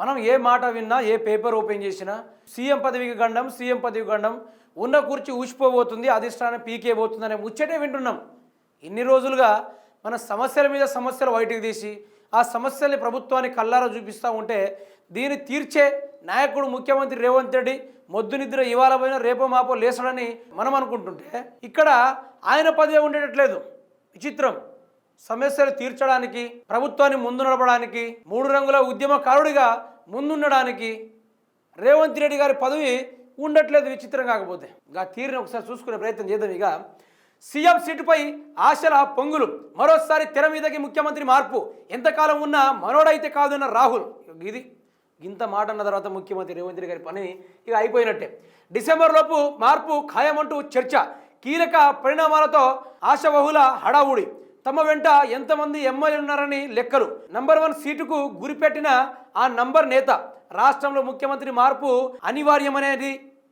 మనం ఏ మాట విన్నా ఏ పేపర్ ఓపెన్ చేసినా సీఎం పదవికి గండం సీఎం పదవి గండం ఉన్న కూర్చి ఊసిపోబోతుంది అధిష్టానం పీకే పోతుంది అనే ముచ్చటే వింటున్నాం. ఇన్ని రోజులుగా మన సమస్యల మీద సమస్యలు బయటికి తీసి ఆ సమస్యల్ని ప్రభుత్వానికి కల్లారా చూపిస్తూ ఉంటే దీన్ని తీర్చే నాయకుడు ముఖ్యమంత్రి రేవంత్ రెడ్డి మొద్దు నిద్ర ఇవాళ పోయినా రేపో మాపో లేసడని మనం అనుకుంటుంటే ఇక్కడ ఆయన పదవి ఉండేటట్లేదు. విచిత్రం. సమస్యలు తీర్చడానికి ప్రభుత్వాన్ని ముందు నడపడానికి మూడు రంగుల ఉద్యమకారుడిగా ముందుండడానికి రేవంత్ రెడ్డి గారి పదవి ఉండట్లేదు విచిత్రం కాకపోతే. ఇంకా తీరుని ఒకసారి చూసుకునే ప్రయత్నం చేద్దాం ఇక. సీఎం సీటుపై ఆశల పొంగులు. మరోసారి తెర మీదకి ముఖ్యమంత్రి మార్పు. ఎంతకాలం ఉన్నా మనోడైతే కాదన్న రాహుల్. ఇది ఇంత మాట అన్న తర్వాత ముఖ్యమంత్రి రేవంత్ రెడ్డి గారి పని ఇక అయిపోయినట్టే. డిసెంబర్ లోపు మార్పు ఖాయమంటూ చర్చ. కీలక పరిణామాలతో ఆశబహుల హడావుడి. తమ వెంట ఎంతమంది ఎమ్మెల్యేలు ఉన్నారని లెక్కలు. నంబర్ వన్ సీటుకు గురిపెట్టిన ఆ నంబర్ నేత రాష్ట్రంలో ముఖ్యమంత్రి మార్పు అనివార్యమనేది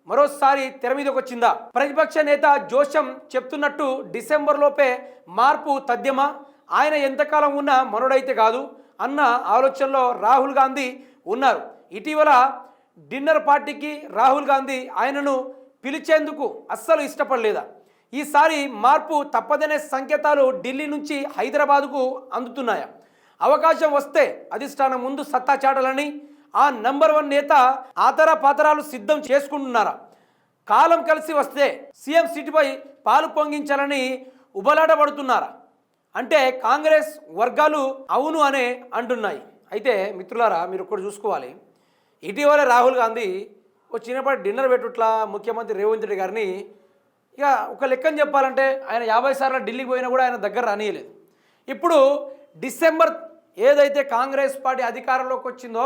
మరోసారి తెర మీదకి వచ్చిందా ప్రతిపక్ష నేత జోషం చెప్తున్నట్టు డిసెంబర్ లోపే మార్పు తథ్యమా? ఆయన ఎంతకాలం ఉన్నా మనోడైతే కాదు అన్న ఆలోచనలో రాహుల్ గాంధీ ఉన్నారు. ఇటీవల డిన్నర్ పార్టీకి రాహుల్ గాంధీ ఆయనను పిలిచేందుకు అస్సలు ఇష్టపడలేదా? ఈసారి మార్పు తప్పదనే సంకేతాలు ఢిల్లీ నుంచి హైదరాబాదుకు అందుతున్నాయా? అవకాశం వస్తే అధిష్టానం ముందు సత్తా చాటాలని ఆ నంబర్ వన్ నేత ఆతర పాతరాలు సిద్ధం చేసుకుంటున్నారా? కాలం కలిసి వస్తే సీఎం సీటుపై పాలు పొంగించాలని ఉబలాటపడుతున్నారా? అంటే కాంగ్రెస్ వర్గాలు అవును అనే అంటున్నాయి. అయితే మిత్రులారా మీరు ఒక్కటి చూసుకోవాలి. ఇటీవల రాహుల్ గాంధీ ఓ చిన్నపాటి డిన్నర్ పెట్టుట్లా ముఖ్యమంత్రి రేవంత్ రెడ్డి గారిని ఇక ఒక లెక్కని చెప్పాలంటే ఆయన యాభై సార్లు ఢిల్లీకి పోయినా కూడా ఆయన దగ్గర రానియలేదు. ఇప్పుడు డిసెంబర్ ఏదైతే కాంగ్రెస్ పార్టీ అధికారంలోకి వచ్చిందో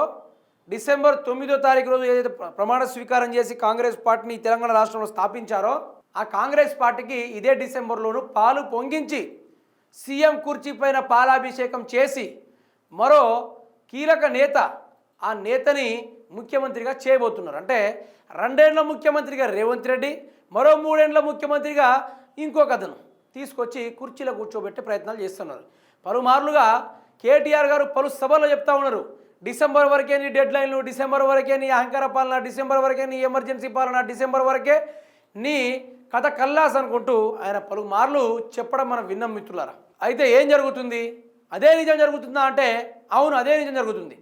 డిసెంబర్ తొమ్మిదో తారీఖు రోజు ఏదైతే ప్రమాణ స్వీకారం చేసి కాంగ్రెస్ పార్టీని తెలంగాణ రాష్ట్రంలో స్థాపించారో ఆ కాంగ్రెస్ పార్టీకి ఇదే డిసెంబర్లోనూ పాలు పొంగించి సీఎం కుర్చీ పైన పాలాభిషేకం చేసి మరో కీలక నేత ఆ నేతని ముఖ్యమంత్రిగా చేయబోతున్నారు. అంటే రెండేళ్ళ ముఖ్యమంత్రిగా రేవంత్ రెడ్డి మరో మూడేండ్ల ముఖ్యమంత్రిగా ఇంకొక అతను తీసుకొచ్చి కుర్చీలో కూర్చోబెట్టే ప్రయత్నాలు చేస్తున్నారు. పలుమార్లుగా కేటీఆర్ గారు పలు సభల్లో చెప్తా ఉన్నారు. డిసెంబర్ వరకే నీ డెడ్ లైన్లు డిసెంబర్ వరకే నీ అహంకార పాలన డిసెంబర్ వరకే నీ ఎమర్జెన్సీ పాలన డిసెంబర్ వరకే నీ కథ కల్లాస్ అనుకుంటూ ఆయన పలుమార్లు చెప్పడం మనం విన్నాం మిత్రులారా. అయితే ఏం జరుగుతుంది? అదే నిజం జరుగుతుందా అంటే అవును అదే నిజం జరుగుతుంది.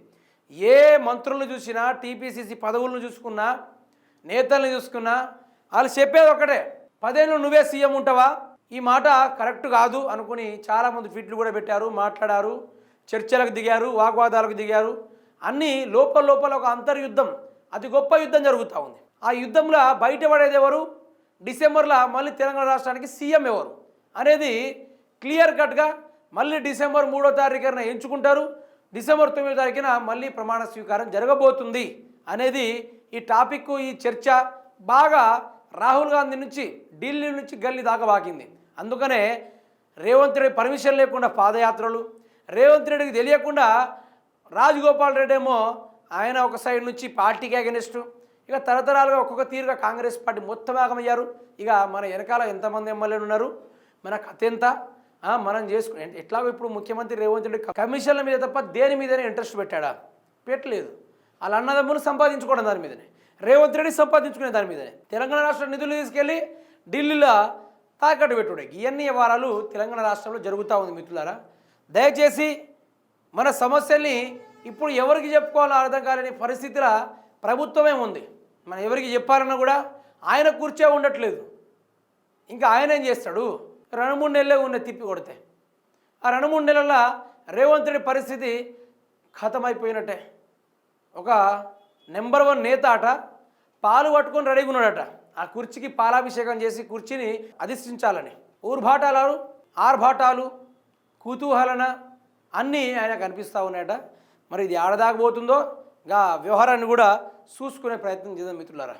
ఏ మంత్రులను చూసినా టీపీసీసీ పదవులను చూసుకున్నా నేతల్ని చూసుకున్నా వాళ్ళు చెప్పేది ఒకటే పదేళ్ళు నువ్వే సీఎం ఉంటావా? ఈ మాట కరెక్ట్ కాదు అనుకుని చాలామంది ఫిట్లు కూడా పెట్టారు మాట్లాడారు చర్చలకు దిగారు వాగ్వాదాలకు దిగారు. అన్నీ లోపల లోపల ఒక అంతర్యుద్ధం అతి గొప్ప యుద్ధం జరుగుతూ ఉంది. ఆ యుద్ధంలో బయటపడేది ఎవరు? డిసెంబర్లో మళ్ళీ తెలంగాణ రాష్ట్రానికి సీఎం ఎవరు? అనేది క్లియర్ కట్గా మళ్ళీ డిసెంబర్ మూడో తారీఖున ఎంచుకుంటారు. డిసెంబర్ తొమ్మిదో తారీఖున మళ్ళీ ప్రమాణ స్వీకారం జరగబోతుంది అనేది ఈ టాపిక్ ఈ చర్చ బాగా రాహుల్ గాంధీ నుంచి ఢిల్లీ నుంచి గల్లీ దాకా వాకింది. అందుకనే రేవంత్ రెడ్డి పర్మిషన్ లేకుండా పాదయాత్రలు రేవంత్ రెడ్డికి తెలియకుండా రాజగోపాల్ రెడ్డి ఏమో ఆయన ఒక సైడ్ నుంచి పార్టీకి అగెనిస్ట్. ఇక తరతరాలుగా ఒక్కొక్క తీరుగా కాంగ్రెస్ పార్టీ మొత్తం భాగమయ్యారు ఇక మన వెనకాల ఎంతమంది ఎమ్మెల్యేలు ఉన్నారు? మన కథ ఎంత? మనం చేసుకుని ఎట్లాగో ఇప్పుడు ముఖ్యమంత్రి రేవంత్ రెడ్డి కమిషన్ల మీద తప్ప దేని మీదనే ఇంట్రెస్ట్ పెట్టాడా? పెట్టలేదు. వాళ్ళ అన్నదమ్ములు సంపాదించుకోవడం దాని మీదనే. రేవంత్ రెడ్డి సంపాదించుకునే దాని మీదనే. తెలంగాణ రాష్ట్ర నిధులు తీసుకెళ్ళి ఢిల్లీలో తాకట్టు పెట్టుడే ఇవన్నీ వ్యవహారాలు తెలంగాణ రాష్ట్రంలో జరుగుతూ ఉంది మిత్రులారా. దయచేసి మన సమస్యల్ని ఇప్పుడు ఎవరికి చెప్పుకోవాలో అర్థం కాలేని పరిస్థితిలో ప్రభుత్వమే ఉంది. మనం ఎవరికి చెప్పాలన్నా కూడా ఆయన కూర్చే ఉండట్లేదు. ఇంకా ఆయన ఏం చేస్తాడు? రెండు మూడు నెలలే ఉన్న తిప్పి కొడితే. ఆ రెండు మూడు నెలల రేవంత్ రెడ్డి పరిస్థితి ఖతమైపోయినట్టే. ఒక నెంబర్ వన్ నేత అట పాలు పట్టుకొని రెడీగా ఉన్నాడట. ఆ కుర్చీకి పాలాభిషేకం చేసి కుర్చీని అధిష్ఠించాలని. ఊర్భాటాలు ఆర్భాటాలు కుతూహలన అన్నీ ఆయన కనిపిస్తూ ఉన్నాయట. మరి ఇది ఆడదాకపోతుందో ఇంకా వ్యవహారాన్ని కూడా చూసుకునే ప్రయత్నం చేద్దాం మిత్రులారా.